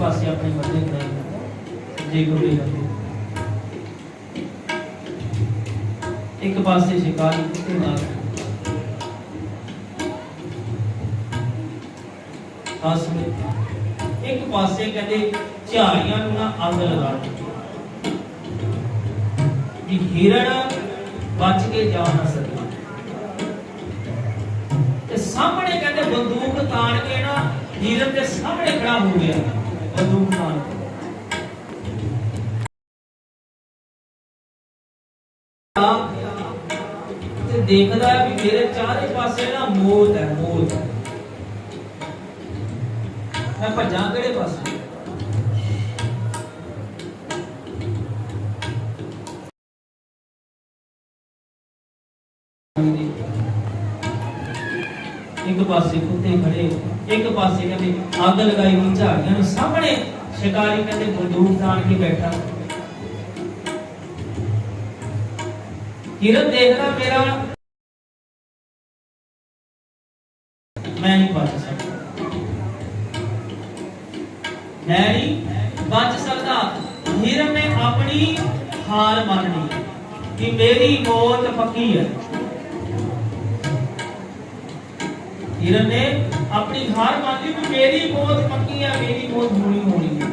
ਪਾਸੇ ਆਪਣੇ ਮੱਥੇ ਕਰਾਈ ਜੇ ਗੁਰੂ ਜਾਂਦੇ ਇੱਕ ਪਾਸੇ ਸ਼ਿਕਾਰੀ ਕੁੱਤੇ ਨਾਲ। ਖਾਸ ਵਿੱਚ ਇੱਕ ਪਾਸੇ ਕਹਿੰਦੇ ਝਾੜੀਆਂ ਨੂੰ ਨਾ ਅੱਗ ਲਗਾ ਦਿੱਤੀ। ਹਿਰਣ ਬਚ ਕੇ ਜਾ ਨਾ ਸਕਿਆ ਤੇ ਸਾਹਮਣੇ ਕਹਿੰਦੇ ਬੰਦੂਕ ਤਾਣ ਕੇ ਨਾ ਹੀਰਨ ਦੇ ਸਾਹਮਣੇ ਖੜਾ ਹੋ ਗਿਆ। ਬੰਦੂਕ ਤਾਣ ਤੇ ਦੇਖਦਾ ਹੈ ਵੀ ਮੇਰੇ ਚਾਰੇ ਪਾਸੇ ਨਾ ਮੌਤ ਹੈ, ਮੌਤ ਮੈਂ ਭੱਜਾਂ ਕਿਹੜੇ ਪਾਸੇ? ਇੱਕ ਪਾਸੇ ਕੁੱਤੇ ਖੜੇ, ਇੱਕ ਪਾਸੇ ਕਹਿੰਦੇ ਅੱਗ ਲਗਾਈ ਹੋਈ ਝਾੜੀਆਂ ਨੂੰ ਸਾਹਮਣੇ ਸ਼ਿਕਾਰੀ ਕਹਿੰਦੇ ਬੰਦੂਕ ਤਾਣ ਕੇ ਬੈਠਾ। ਹਿਰਨ ਦੇਖਦਾ ਮੇਰਾ। ਮੈਂ ਨਹੀਂ ਬਚ ਸਕਦਾ। ਮੈਂ ਨਹੀਂ ਬਚ ਸਕਦਾ। ਹਿਰਨ ਨੇ ਆਪਣੀ ਹਾਰ ਮੰਨ ਲਈ ਕਿ ਮੇਰੀ ਮੌਤ ਪੱਕੀ ਹੈ। ਹਿਰਨ ਨੇ ਆਪਣੀ ਹਾਰ ਮੰਨ ਲਈ ਕਿ ਮੇਰੀ ਮੌਤ ਪੱਕੀ ਹੈ ਮੇਰੀ ਮੌਤ ਹੋਣੀ ਹੋਣੀ ਹੈ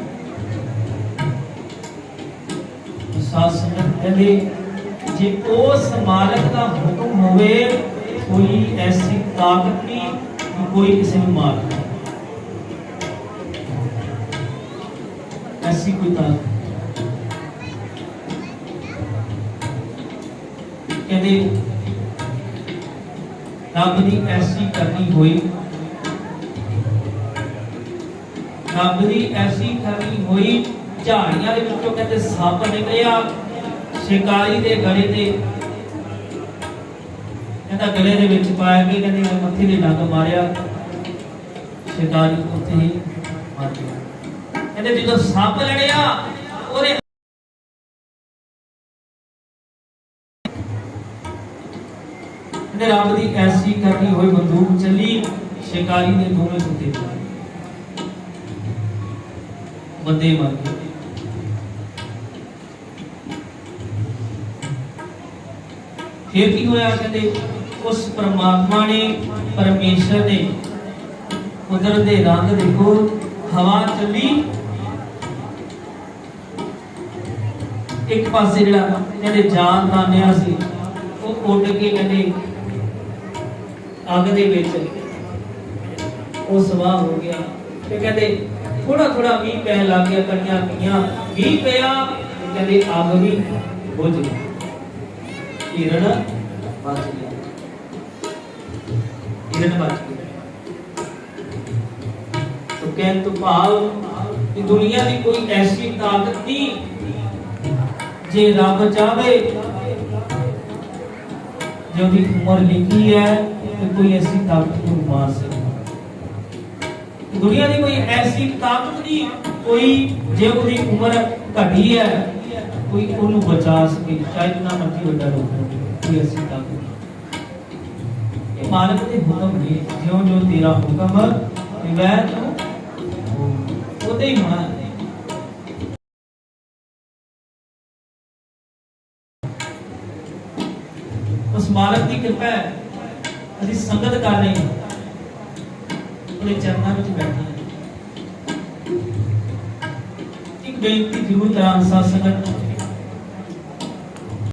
ਸਾਧ ਸੰਗਤ ਕਹਿੰਦੇ ਜੇ ਉਸ ਮਾਲਕ ਦਾ ਹੁਕਮ ਹੋਵੇ ਕੋਈ ਐਸੀ ਤਾਕਤ ਨਹੀਂ ਕਿ ਕੋਈ ਕਿਸੇ ਨੂੰ ਮਾਰ ਦੇ। ਐਸੀ ਕੋਈ ਤਾਕਤ ਕਹਿੰਦੇ ਰੱਬ ਦੀ ਐਸੀ ਕਰਨੀ ਹੋਈ। ਰੱਬ ਦੀ ਐਸੀ ਕਰਨੀ ਹੋਈ, ਝਾੜੀਆਂ ਦੇ ਵਿੱਚੋਂ ਕਹਿੰਦੇ ਸੱਪ ਨਿਕਲਿਆ, ਸ਼ਿਕਾਰੀ ਦੇ ਗਲੇ ਤੇ। ਕਹਿੰਦਾ ਗਲੇ ਦੇ ਵਿੱਚ ਪਾਇਆ ਕੇ? ਕਹਿੰਦੇ ਮੈਂ ਮੱਥੇ ਦੇ ਡੰਗ ਮਾਰਿਆ, ਸ਼ਿਕਾਰੀ ਉੱਥੇ ਹੀ ਮਰ ਗਿਆ। ਕਹਿੰਦੇ ਜਦੋਂ ਸੱਪ ਲੜਿਆ, ਉਹਦੇ ਕਹਿੰਦੇ ਰੱਬ ਦੀ ਐਸੀ ਕਰਨੀ ਹੋਈ ਬੰਦੂਕ ਚੱਲੀ, ਸ਼ਿਕਾਰੀ ਦੇ ਦੋਵੇਂ ਕੁੱਤੇ ਬੰਦੇ ਮਰ ਗਏ। ਫਿਰ ਕੀ ਹੋਇਆ ਕਹਿੰਦੇ, ਉਸ ਪ੍ਰਮਾਤਮਾ ਨੇ, ਪਰਮੇਸ਼ਰ ਨੇ ਕੁਦਰਤ ਦੇ ਰੰਗ ਦੇਖੋ ਹਵਾ ਚੱਲੀ। ਇੱਕ ਪਾਸੇ ਜਿਹੜਾ ਕਹਿੰਦੇ ਜਾਨ ਦਾਨਿਆ ਸੀ, ਉਹ ਉੱਡ ਕੇ ਕਹਿੰਦੇ ਅੱਗ ਦੇ ਵਿੱਚ ਉਹ ਸਵਾਹ ਹੋ ਗਿਆ। ਤੇ ਕਹਿੰਦੇ ਥੋੜਾ ਥੋੜਾ ਮੀਂਹ ਪੈਣ ਲੱਗ ਗਿਆ, ਕਣੀਆਂ ਪਈਆਂ, ਮੀਂਹ ਪਿਆ ਕਹਿੰਦੇ ਅੱਗ ਵੀ ਬੁਝ ਗਈ। ਹਿਰਨ ਬਚ ਗਿਆ। ਹਿਰਨ ਬਚ ਗਿਆ। तो ਕਹਿਣ ਤੋਂ ਭਾਵ ਕਿ ਦੁਨੀਆ ਦੀ ਕੋਈ ਐਸੀ ਤਾਕਤ ਨਹੀਂ ਜੇ ਰੱਬ ਚਾਵੇ ਜੋ ਦੀ ਉਮਰ ਲਿਖੀ ਹੈ ਤੇ ਕੋਈ ਐਸੀ ਤਾਕਤ ਨੂੰ ਮਾਰ ਸਕਦਾ ਦੁਨੀਆ ਦੀ ਕੋਈ ਐਸੀ ਤਾਕਤ ਨਹੀਂ, ਕੋਈ ਜੇ ਉਹਦੀ ਉਮਰ ਘਟੀ ਹੈ, ਕੋਈ ਉਹਨੂੰ ਬਚਾ ਸਕੇ, ਚਾਹੇ ਜਿੰਨਾ ਮਰਜ਼ੀ ਵੱਡਾ ਰੋਗ ਹੋਵੇ, ਕੋਈ ਐਸੀ ਤਾਕਤ ਇਹ ਮਾਲਕ ਦੇ ਹੁਕਮ ਨੇ ਜਿਉਂ ਜੋ ਤੇਰਾ ਹੁਕਮ ਤੇ ਵੈ ਉਹਦੇ ਹੀ ਹੋਣਾ ਉਸ ਮਾਲਕ ਦੀ ਕਿਰਪਾ ਹੈ ਅਸੀਂ ਸੰਗਤ ਕਰ ਰਹੇ ਹਾਂ। ਉਹਦੇ ਚਰਨਾਂ ਵਿੱਚ ਬੈਠੇ ਹਾਂ। ਇੱਕ ਬੇਨਤੀ ਜ਼ਰੂਰ ਕਰਾਂ ਸਾਧ ਸੰਗਤ ਨੂੰ